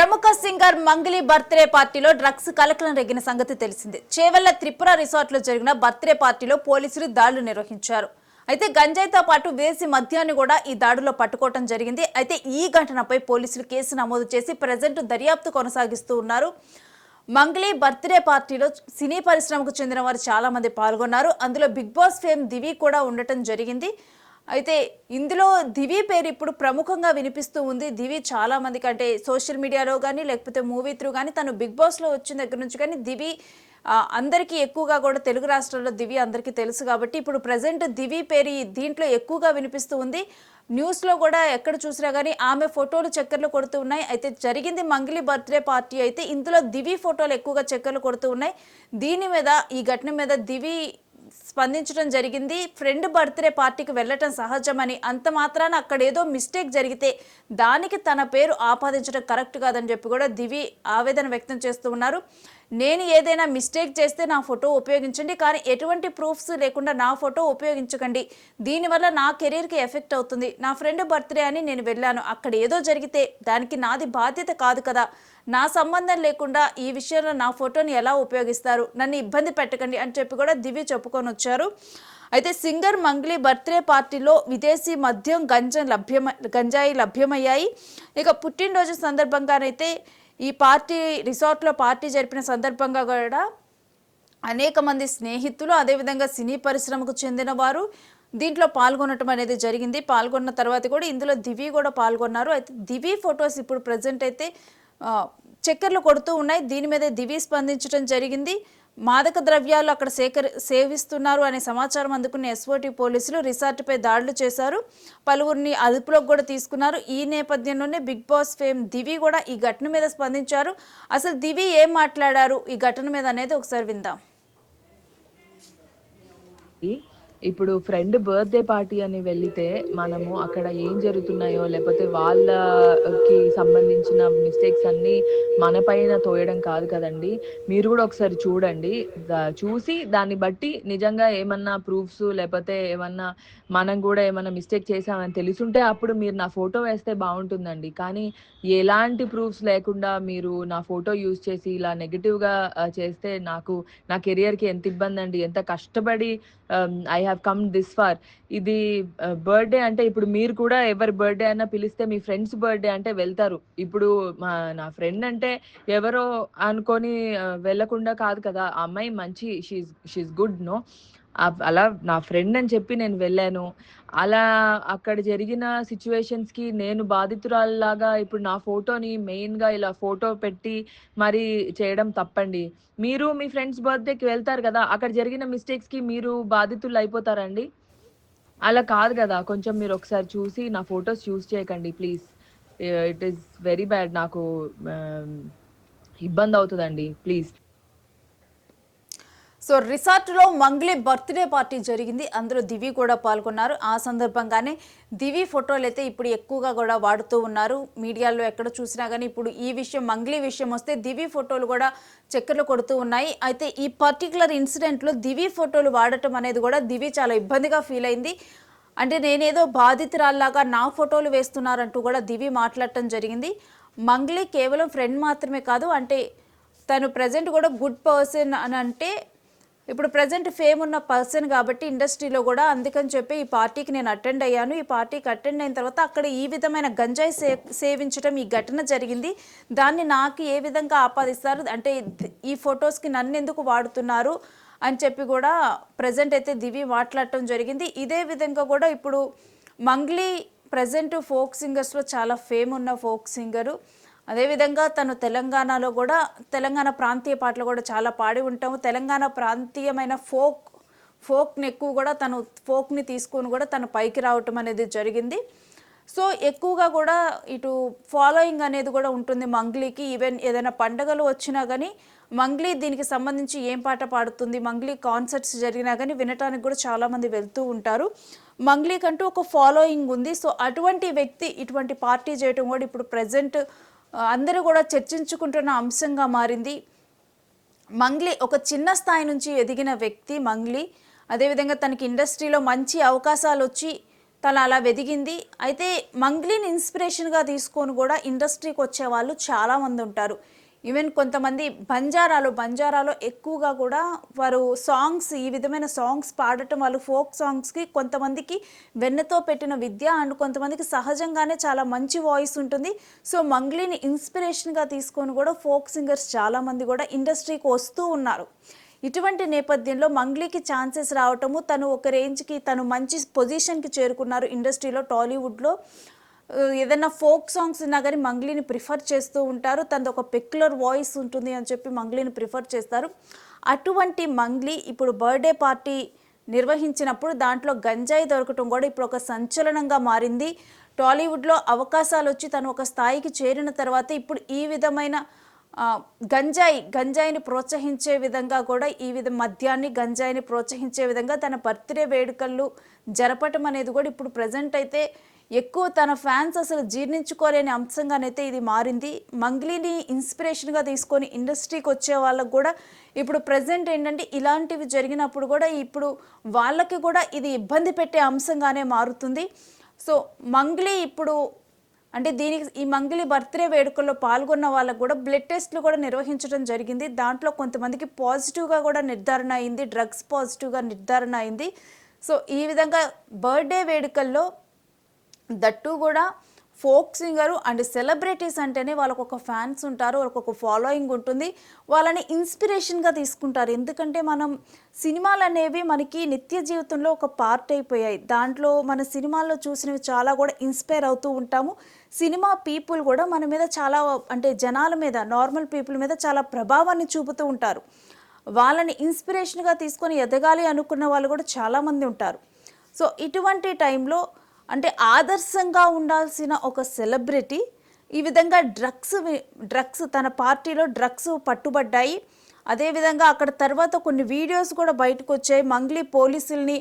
ప్రముఖ singer Mangli birthday పార్టీలో drugs కలకలం రెగిన సంగతి తెలిసిందే. చేవెళ్ళ త్రిపుర రిసార్ట్లో జరిగిన బర్త్డే పార్టీలో పోలీసులు దాడులు నిర్వహించారు. అయితే గంజాయితో పాటు వేసి మద్యాన్ని కూడా ఈ దాడిలో పట్టుకోవటం జరిగింది. అయితే ఈ ఘటనపై పోలీసులు కేసు నమోదు చేసి ప్రజెంట్ దర్యాప్తు కొనసాగిస్తూ ఉన్నారు. మంగ్లీ బర్త్డే పార్టీలో సినీ పరిశ్రమకు చెందిన వారు చాలా మంది పాల్గొన్నారు. అందులో బిగ్ బాస్ ఫేమ్ దివి కూడా ఉండటం జరిగింది. అయితే ఇందులో దివి పేరు ఇప్పుడు ప్రముఖంగా వినిపిస్తూ ఉంది. దివి చాలా మందికి అంటే సోషల్ మీడియాలో కానీ లేకపోతే మూవీ త్రూ కానీ తను బిగ్ బాస్లో వచ్చిన దగ్గర నుంచి కానీ దివి అందరికీ ఎక్కువగా కూడా తెలుగు రాష్ట్రాల్లో దివి అందరికీ తెలుసు కాబట్టి ఇప్పుడు ప్రజెంట్ దివి పేరు దీంట్లో ఎక్కువగా వినిపిస్తూ ఉంది. న్యూస్లో కూడా ఎక్కడ చూసినా కానీ ఆమె ఫోటోలు చక్కర్లు కొడుతూ ఉన్నాయి. అయితే జరిగింది మంగిలి బర్త్డే పార్టీ అయితే ఇందులో దివి ఫోటోలు ఎక్కువగా చక్కర్లు కొడుతూ ఉన్నాయి. దీని మీద ఈ ఘటన మీద దివి స్పందించడం జరిగింది. ఫ్రెండ్ బర్త్డే పార్టీకి వెళ్ళటం సహజమని అంత మాత్రాన అక్కడ ఏదో మిస్టేక్ జరిగితే దానికి తన పేరు ఆపాదించడం కరెక్ట్ కాదని చెప్పి కూడా దివి ఆవేదన వ్యక్తం చేస్తూ ఉన్నారు. నేను ఏదైనా మిస్టేక్ చేస్తే నా ఫోటో ఉపయోగించండి. కానీ ఎటువంటి ప్రూఫ్స్ లేకుండా నా ఫోటో ఉపయోగించకండి. దీనివల్ల నా కెరీర్కి ఎఫెక్ట్ అవుతుంది. నా ఫ్రెండ్ బర్త్డే అని నేను వెళ్ళాను. అక్కడ ఏదో జరిగితే దానికి నాది బాధ్యత కాదు కదా. నా సంబంధం లేకుండా ఈ విషయంలో నా ఫోటోని ఎలా ఉపయోగిస్తారు? నన్ను ఇబ్బంది పెట్టకండి అని చెప్పి కూడా దివ్య చెప్పుకొని వచ్చారు. అయితే సింగర్ మంగ్లీ బర్త్డే పార్టీలో విదేశీ మద్యం గంజం లభ్యమ గంజాయి లభ్యమయ్యాయి. ఇక పుట్టినరోజు సందర్భంగానైతే ఈ పార్టీ రిసార్ట్లో పార్టీ జరిపిన సందర్భంగా కూడా అనేక మంది స్నేహితులు అదేవిధంగా సినీ పరిశ్రమకు చెందిన వారు దీంట్లో పాల్గొనటం అనేది జరిగింది. పాల్గొన్న తర్వాత కూడా ఇందులో దివి కూడా పాల్గొన్నారు. అయితే దివి ఫొటోస్ ఇప్పుడు ప్రజెంట్ అయితే ఆ, చక్కర్లు కొడుతూ ఉన్నాయి. దీని మీద దివి స్పందించడం జరిగింది. మాదక ద్రవ్యాలు అక్కడ సేకరి సేవిస్తున్నారు అనే సమాచారం అందుకున్న ఎస్ఓటి పోలీసులు రిసార్ట్పై దాడులు చేశారు. పలువురిని అదుపులోకి కూడా తీసుకున్నారు. ఈ నేపథ్యంలోనే బిగ్ బాస్ ఫేమ్ దివి కూడా ఈ ఘటన మీద స్పందించారు. అసలు దివి ఏం మాట్లాడారు? ఈ ఘటన మీద అనేది ఒకసారి విందాం. ఇప్పుడు ఫ్రెండ్ బర్త్డే పార్టీ అని వెళితే మనము అక్కడ ఏం జరుగుతున్నాయో లేకపోతే వాళ్ళకి సంబంధించిన మిస్టేక్స్ అన్ని మన పైన తోయడం కాదు కదండి. మీరు కూడా ఒకసారి చూడండి. చూసి దాన్ని బట్టి నిజంగా ఏమన్నా ప్రూఫ్స్ లేకపోతే ఏమన్నా మనం కూడా ఏమన్నా మిస్టేక్ చేసామని తెలుసుంటే అప్పుడు మీరు నా ఫోటో వేస్తే బాగుంటుందండి. కానీ ఎలాంటి ప్రూఫ్స్ లేకుండా మీరు నా ఫోటో యూజ్ చేసి ఇలా నెగిటివ్గా చేస్తే నాకు నా కెరియర్కి ఎంత ఇబ్బంది అండి ఎంత కష్టపడి I have come this far ఇది బర్త్డే అంటే ఇప్పుడు మీరు కూడా ఎవరి బర్త్డే అయినా పిలిస్తే మీ ఫ్రెండ్స్ బర్త్డే అంటే వెళ్తారు. ఇప్పుడు మా నా ఫ్రెండ్ అంటే ఎవరో అనుకొని వెళ్ళకుండా కాదు కదా. ఆ అమ్మాయి మంచి షీస్ షీస్ గుడ్ నో అలా నా ఫ్రెండ్ అని చెప్పి నేను వెళ్ళాను. అలా అక్కడ జరిగిన సిచ్యువేషన్స్కి నేను బాధితురాల్లాగా ఇప్పుడు నా ఫోటోని మెయిన్గా ఇలా ఫోటో పెట్టి మరి చేయడం తప్పండి. మీరు మీ ఫ్రెండ్స్ బర్త్డేకి వెళ్తారు కదా అక్కడ జరిగిన మిస్టేక్స్కి మీరు బాధితులు అయిపోతారండి? అలా కాదు కదా కొంచెం మీరు ఒకసారి చూసి నా ఫొటోస్ చూస్ చేయకండి please. It is very bad నాకు ఇబ్బంది అవుతుందండి ప్లీజ్. సో రిసార్ట్లో మంగ్లీ బర్త్డే పార్టీ జరిగింది. అందులో దివి కూడా పాల్గొన్నారు. ఆ సందర్భంగానే దివి ఫోటోలు అయితే ఇప్పుడు ఎక్కువగా కూడా వాడుతూ ఉన్నారు. మీడియాలో ఎక్కడ చూసినా కానీ ఇప్పుడు ఈ విషయం మంగ్లీ విషయం వస్తే దివి ఫోటోలు కూడా చక్కర్లు కొడుతూ ఉన్నాయి. అయితే ఈ పర్టికులర్ ఇన్సిడెంట్లో దివి ఫోటోలు వాడటం అనేది కూడా దివి చాలా ఇబ్బందిగా ఫీల్ అయింది. అంటే నేనేదో బాధితురాల్లాగా నా ఫోటోలు వేస్తున్నారంటూ కూడా దివి మాట్లాడటం జరిగింది. మంగ్లీ కేవలం ఫ్రెండ్ మాత్రమే కాదు అంటే తను ప్రజెంట్ కూడా గుడ్ పర్సన్ అని అంటే ఇప్పుడు ప్రజెంట్ ఫేమ్ ఉన్న పర్సన్ కాబట్టి ఇండస్ట్రీలో కూడా అందుకని చెప్పి ఈ పార్టీకి నేను అటెండ్ అయ్యాను. ఈ పార్టీకి అటెండ్ అయిన తర్వాత అక్కడ ఈ విధమైన గంజాయి సే సేవించడం ఈ ఘటన జరిగింది. దాన్ని నాకు ఏ విధంగా ఆపాదిస్తారు? అంటే ఈ ఫొటోస్కి నన్ను ఎందుకు వాడుతున్నారు? అని చెప్పి కూడా ప్రజెంట్ అయితే దివి మాట్లాడటం జరిగింది. ఇదే విధంగా కూడా ఇప్పుడు మంగ్లీ ప్రజెంట్ ఫోక్ సింగర్స్లో చాలా ఫేమ్ ఉన్న ఫోక్ సింగరు అదేవిధంగా తను తెలంగాణలో కూడా తెలంగాణ ప్రాంతీయ పాటలు కూడా చాలా పాడి ఉంటాము. తెలంగాణ ప్రాంతీయమైన ఫోక్ ఫోక్ని ఎక్కువ కూడా తను ఫోక్ని తీసుకొని కూడా తను పైకి రావటం అనేది జరిగింది. సో ఎక్కువగా కూడా ఇటు ఫాలోయింగ్ అనేది కూడా ఉంటుంది మంగ్లీకి. ఈవెన్ ఏదైనా పండగలు వచ్చినా కానీ మంగ్లీ దీనికి సంబంధించి ఏం పాట పాడుతుంది మంగ్లీ కాన్సర్ట్స్ జరిగినా కానీ వినటానికి కూడా చాలామంది వెళ్తూ ఉంటారు. మంగ్లీకంటూ ఒక ఫాలోయింగ్ ఉంది. సో అటువంటి వ్యక్తి ఇటువంటి పార్టీ చేయటం కూడా ఇప్పుడు ప్రజెంట్ అందరూ కూడా చర్చించుకుంటున్న అంశంగా మారింది. మంగ్లీ ఒక చిన్న స్థాయి నుంచి ఎదిగిన వ్యక్తి మంగ్లీ. అదేవిధంగా తనకి ఇండస్ట్రీలో మంచి అవకాశాలు వచ్చి తను అలా వెదిగింది. అయితే మంగ్లీని ఇన్స్పిరేషన్గా తీసుకొని కూడా ఇండస్ట్రీకి వచ్చే వాళ్ళు చాలామంది ఉంటారు. ఈవెన్ కొంతమంది బంజారాలో బంజారాలో ఎక్కువగా కూడా వారు సాంగ్స్ ఈ విధమైన సాంగ్స్ పాడటం వాళ్ళు ఫోక్ సాంగ్స్కి కొంతమందికి వెన్నతో పెట్టిన విద్య అండ్ కొంతమందికి సహజంగానే చాలా మంచి వాయిస్ ఉంటుంది. సో మంగ్లీని ఇన్స్పిరేషన్గా తీసుకొని కూడా ఫోక్ సింగర్స్ చాలామంది కూడా ఇండస్ట్రీకి వస్తూ ఉన్నారు. ఇటువంటి నేపథ్యంలో మంగ్లీకి ఛాన్సెస్ రావటము తను ఒక రేంజ్కి తను మంచి పొజిషన్కి చేరుకున్నారు ఇండస్ట్రీలో టాలీవుడ్లో. ఏదైనా ఫోక్ సాంగ్స్ ఉన్నా కానీ మంగ్లీని ప్రిఫర్ చేస్తూ ఉంటారు. తనది ఒక పెక్యులర్ వాయిస్ ఉంటుంది అని చెప్పి మంగ్లీని ప్రిఫర్ చేస్తారు. అటువంటి మంగ్లీ ఇప్పుడు బర్త్డే పార్టీ నిర్వహించినప్పుడు దాంట్లో గంజాయి దొరకటం కూడా ఇప్పుడు ఒక సంచలనంగా మారింది. టాలీవుడ్లో అవకాశాలు వచ్చి తను ఒక స్థాయికి చేరిన తర్వాత ఇప్పుడు ఈ విధమైన గంజాయి గంజాయిని ప్రోత్సహించే విధంగా కూడా ఈ విధ మద్యాన్ని గంజాయిని ప్రోత్సహించే విధంగా తన బర్త్డే వేడుకలు జరపటం అనేది కూడా ఇప్పుడు ప్రజెంట్ అయితే ఎక్కువ తన ఫ్యాన్స్ అసలు జీర్ణించుకోలేని అంశంగానైతే ఇది మారింది. మంగ్లీని ఇన్స్పిరేషన్గా తీసుకొని ఇండస్ట్రీకి వచ్చే వాళ్ళకు కూడా ఇప్పుడు ప్రజెంట్ ఏంటంటే ఇలాంటివి జరిగినప్పుడు కూడా ఇప్పుడు వాళ్ళకి కూడా ఇది ఇబ్బంది పెట్టే అంశంగానే మారుతుంది. సో మంగ్లీ ఇప్పుడు అంటే దీనికి ఈ మంగిలి బర్త్డే వేడుకల్లో పాల్గొన్న వాళ్ళకు కూడా బ్లడ్ టెస్ట్లు కూడా నిర్వహించడం జరిగింది. దాంట్లో కొంతమందికి పాజిటివ్గా కూడా నిర్ధారణ అయింది. డ్రగ్స్ పాజిటివ్గా నిర్ధారణ అయింది. సో ఈ విధంగా బర్త్డే వేడుకల్లో దట్టు కూడా ఫోక్ సింగరు అండ్ సెలబ్రిటీస్ అంటేనే వాళ్ళకు ఒక ఫ్యాన్స్ ఉంటారు వాళ్ళకు ఒక ఫాలోయింగ్ ఉంటుంది. వాళ్ళని ఇన్స్పిరేషన్గా తీసుకుంటారు. ఎందుకంటే మనం సినిమాలు అనేవి మనకి నిత్య జీవితంలో ఒక పార్ట్ అయిపోయాయి. దాంట్లో మన సినిమాల్లో చూసినవి చాలా కూడా ఇన్స్పైర్ అవుతూ ఉంటాము. సినిమా పీపుల్ కూడా మన మీద చాలా అంటే జనాల మీద నార్మల్ పీపుల్ మీద చాలా ప్రభావాన్ని చూపుతూ ఉంటారు. వాళ్ళని ఇన్స్పిరేషన్గా తీసుకొని ఎదగాలి అనుకున్న వాళ్ళు కూడా చాలామంది ఉంటారు. సో ఇటువంటి టైంలో అంటే ఆదర్శంగా ఉండాల్సిన ఒక సెలబ్రిటీ ఈ విధంగా డ్రగ్స్ డ్రగ్స్ తన పార్టీలో డ్రగ్స్ పట్టుబడ్డాయి. అదేవిధంగా అక్కడ తర్వాత కొన్ని వీడియోస్ కూడా బయటకు వచ్చాయి. మంగ్లీ పోలీసుల్ని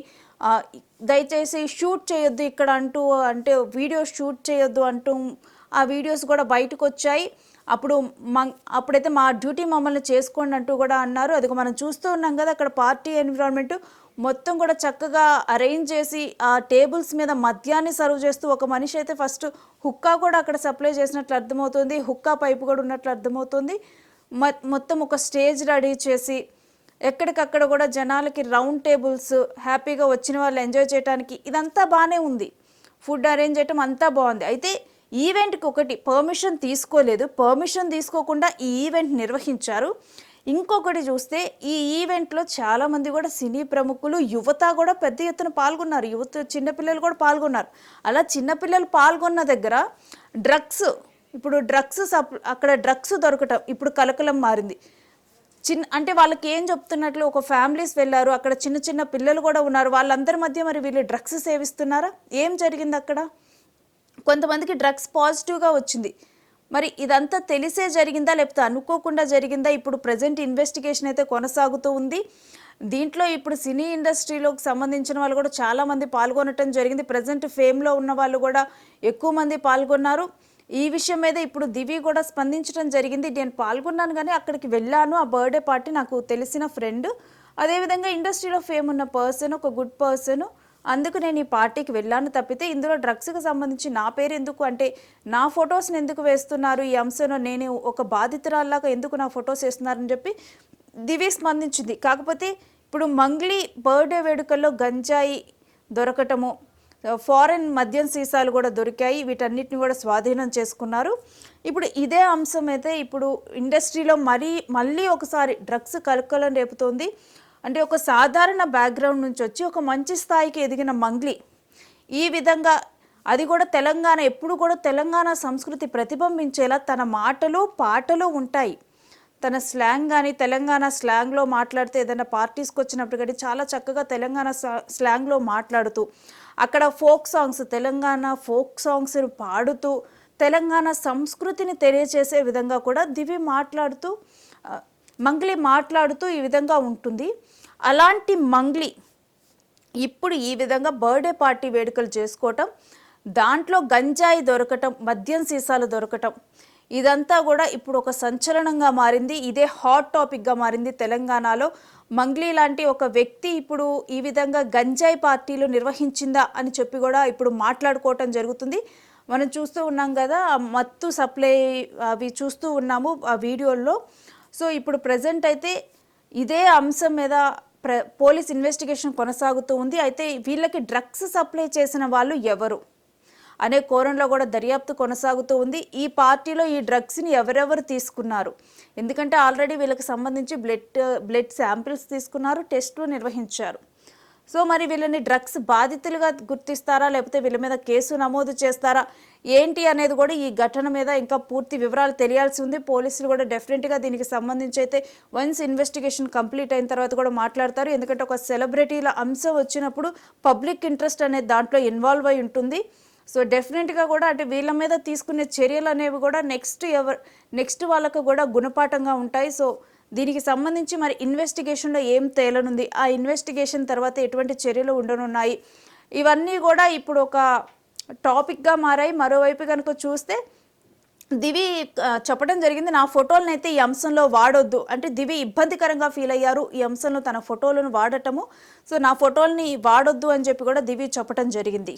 దయచేసి షూట్ చేయొద్దు ఇక్కడ అంటూ అంటే వీడియో షూట్ చేయొద్దు అంటూ ఆ వీడియోస్ కూడా బయటకు వచ్చాయి. అప్పుడు మం అప్పుడైతే మా డ్యూటీ మమ్మల్ని చేసుకోండి అంటూ కూడా అన్నారు. అది మనం చూస్తూ ఉన్నాం కదా అక్కడ పార్టీ ఎన్విరాన్మెంట్ మొత్తం కూడా చక్కగా అరేంజ్ చేసి ఆ టేబుల్స్ మీద మద్యాన్ని సర్వ్ చేస్తూ ఒక మనిషి అయితే ఫస్ట్ హుక్కా కూడా అక్కడ సప్లై చేసినట్లు అర్థమవుతుంది. హుక్కా పైపు కూడా ఉన్నట్లు అర్థమవుతుంది. మ- మొత్తం ఒక స్టేజ్ రెడీ చేసి ఎక్కడికక్కడ కూడా జనాలకి రౌండ్ టేబుల్స్ హ్యాపీగా వచ్చిన వాళ్ళు ఎంజాయ్ చేయడానికి ఇదంతా బాగానే ఉంది. ఫుడ్ అరేంజ్ చేయటం అంతా బాగుంది. అయితే ఈవెంట్కి ఒకటి పర్మిషన్ తీసుకోలేదు. పర్మిషన్ తీసుకోకుండా ఈ ఈవెంట్ నిర్వహించారు. ఇంకొకటి చూస్తే ఈ ఈవెంట్లో చాలామంది కూడా సినీ ప్రముఖులు యువత కూడా పెద్ద ఎత్తున పాల్గొన్నారు. యువత చిన్నపిల్లలు కూడా పాల్గొన్నారు. అలా చిన్నపిల్లలు పాల్గొన్న దగ్గర డ్రగ్స్ ఇప్పుడు డ్రగ్స్ సప్ అక్కడ డ్రగ్స్ దొరకటం ఇప్పుడు కలకలం మారింది. చిన్న అంటే వాళ్ళకి ఏం చెప్తున్నట్లు ఒక ఫ్యామిలీస్ వెళ్ళారు అక్కడ చిన్న చిన్న పిల్లలు కూడా ఉన్నారు. వాళ్ళందరి మధ్య మరి వీళ్ళు డ్రగ్స్ సేవిస్తున్నారా? ఏం జరిగింది అక్కడ? కొంతమందికి డ్రగ్స్ పాజిటివ్గా వచ్చింది. మరి ఇదంతా తెలిసే జరిగిందా? లేకపోతే అనుకోకుండా జరిగిందా? ఇప్పుడు ప్రజెంట్ ఇన్వెస్టిగేషన్ అయితే కొనసాగుతూ ఉంది. దీంట్లో ఇప్పుడు సినీ ఇండస్ట్రీలోకి సంబంధించిన వాళ్ళు కూడా చాలామంది పాల్గొనటం జరిగింది. ప్రజెంట్ ఫేమ్లో ఉన్న వాళ్ళు కూడా ఎక్కువ మంది పాల్గొన్నారు. ఈ విషయం మీద ఇప్పుడు దివి కూడా స్పందించడం జరిగింది. నేను పాల్గొన్నాను కానీ అక్కడికి వెళ్ళాను. ఆ బర్త్డే పార్టీ నాకు తెలిసిన ఫ్రెండ్ అదేవిధంగా ఇండస్ట్రీలో ఫేమ్ ఉన్న పర్సన్ ఒక గుడ్ పర్సన్ అందుకు నేను ఈ పార్టీకి వెళ్ళాను తప్పితే ఇందులో డ్రగ్స్కి సంబంధించి నా పేరు ఎందుకు? అంటే నా ఫొటోస్ని ఎందుకు వేస్తున్నారు? ఈ అంశంలో నేను ఒక బాధితురాల్లాగా ఎందుకు నా ఫొటోస్ వేస్తున్నారని చెప్పి దివి స్పందించింది. కాకపోతే ఇప్పుడు మంగ్లీ బర్త్డే వేడుకల్లో గంజాయి దొరకటము ఫారెన్ మద్యం సీసాలు కూడా దొరికాయి వీటన్నిటిని కూడా స్వాధీనం చేసుకున్నారు. ఇప్పుడు ఇదే అంశం అయితే ఇప్పుడు ఇండస్ట్రీలో మరీ మళ్ళీ ఒకసారి డ్రగ్స్ కలుకలం రేపుతోంది. అంటే ఒక సాధారణ బ్యాక్గ్రౌండ్ నుంచి వచ్చి ఒక మంచి స్థాయికి ఎదిగిన మంగ్లీ. ఈ విధంగా అది కూడా తెలంగాణ ఎప్పుడు కూడా తెలంగాణ సంస్కృతి ప్రతిబింబించేలా తన మాటలు పాటలు ఉంటాయి. తన స్లాంగ్ కానీ తెలంగాణ స్లాంగ్లో మాట్లాడితే ఏదైనా పార్టీస్కి వచ్చినప్పుడు కానీ చాలా చక్కగా తెలంగాణ స్లాంగ్లో మాట్లాడుతూ అక్కడ folk songs Telangana folk songs పాడుతూ తెలంగాణ సంస్కృతిని తెలియజేసే విధంగా కూడా దివి మాట్లాడుతూ మంగ్లీ మాట్లాడుతూ ఈ విధంగా ఉంటుంది. అలాంటి మంగ్లీ ఇప్పుడు ఈ విధంగా బర్త్డే పార్టీ వేడుకలు చేసుకోవటం దాంట్లో గంజాయి దొరకటం మద్యం సీసాలు దొరకటం ఇదంతా కూడా ఇప్పుడు ఒక సంచలనంగా మారింది. ఇదే హాట్ టాపిక్గా మారింది తెలంగాణలో. మంగ్లీ లాంటి ఒక వ్యక్తి ఇప్పుడు ఈ విధంగా గంజాయి పార్టీలు నిర్వహించిందా అని చెప్పి కూడా ఇప్పుడు మాట్లాడుకోవటం జరుగుతుంది. మనం చూస్తూ ఉన్నాం కదా మత్తు సప్లై అవి చూస్తూ ఉన్నాము ఆ వీడియోల్లో. సో ఇప్పుడు ప్రజెంట్ అయితే ఇదే అంశం మీద ప్ర పోలీస్ ఇన్వెస్టిగేషన్ కొనసాగుతూ ఉంది. అయితే వీళ్ళకి డ్రగ్స్ సప్లై చేసిన వాళ్ళు ఎవరు అనే కోణంలో కూడా దర్యాప్తు కొనసాగుతూ ఉంది. ఈ పార్టీలో ఈ డ్రగ్స్ని ఎవరెవరు తీసుకున్నారు? ఎందుకంటే ఆల్రెడీ వీళ్ళకి సంబంధించి బ్లడ్ బ్లడ్ శాంపిల్స్ తీసుకున్నారు టెస్టులు నిర్వహించారు. సో మరి వీళ్ళని డ్రగ్స్ బాధితులుగా గుర్తిస్తారా? లేకపోతే వీళ్ళ మీద కేసు నమోదు చేస్తారా? ఏంటి అనేది కూడా ఈ ఘటన మీద ఇంకా పూర్తి వివరాలు తెలియాల్సి ఉంది. పోలీసులు కూడా డెఫినెట్గా దీనికి సంబంధించి అయితే వన్స్ ఇన్వెస్టిగేషన్ కంప్లీట్ అయిన తర్వాత కూడా మాట్లాడతారు. ఎందుకంటే ఒక సెలబ్రిటీల అంశం వచ్చినప్పుడు పబ్లిక్ ఇంట్రెస్ట్ అనేది దాంట్లో ఇన్వాల్వ్ అయి ఉంటుంది. సో డెఫినెట్గా కూడా అంటే వీళ్ళ మీద తీసుకునే చర్యలు అనేవి కూడా నెక్స్ట్ ఎవరు నెక్స్ట్ వాళ్ళకు కూడా గుణపాఠంగా ఉంటాయి. సో దీనికి సంబంధించి మరి ఇన్వెస్టిగేషన్లో ఏం తేలనుంది? ఆ ఇన్వెస్టిగేషన్ తర్వాత ఎటువంటి చర్యలు ఉండనున్నాయి? ఇవన్నీ కూడా ఇప్పుడు ఒక టాపిక్గా మారాయి. మరోవైపు కనుక చూస్తే దివి చెప్పడం జరిగింది నా ఫోటోలను అయితే ఈ అంశంలో వాడొద్దు. అంటే దివి ఇబ్బందికరంగా ఫీల్ అయ్యారు. ఈ అంశంలో తన ఫోటోలను వాడటము. సో నా ఫోటోల్ని వాడొద్దు అని చెప్పి కూడా దివి చెప్పడం జరిగింది.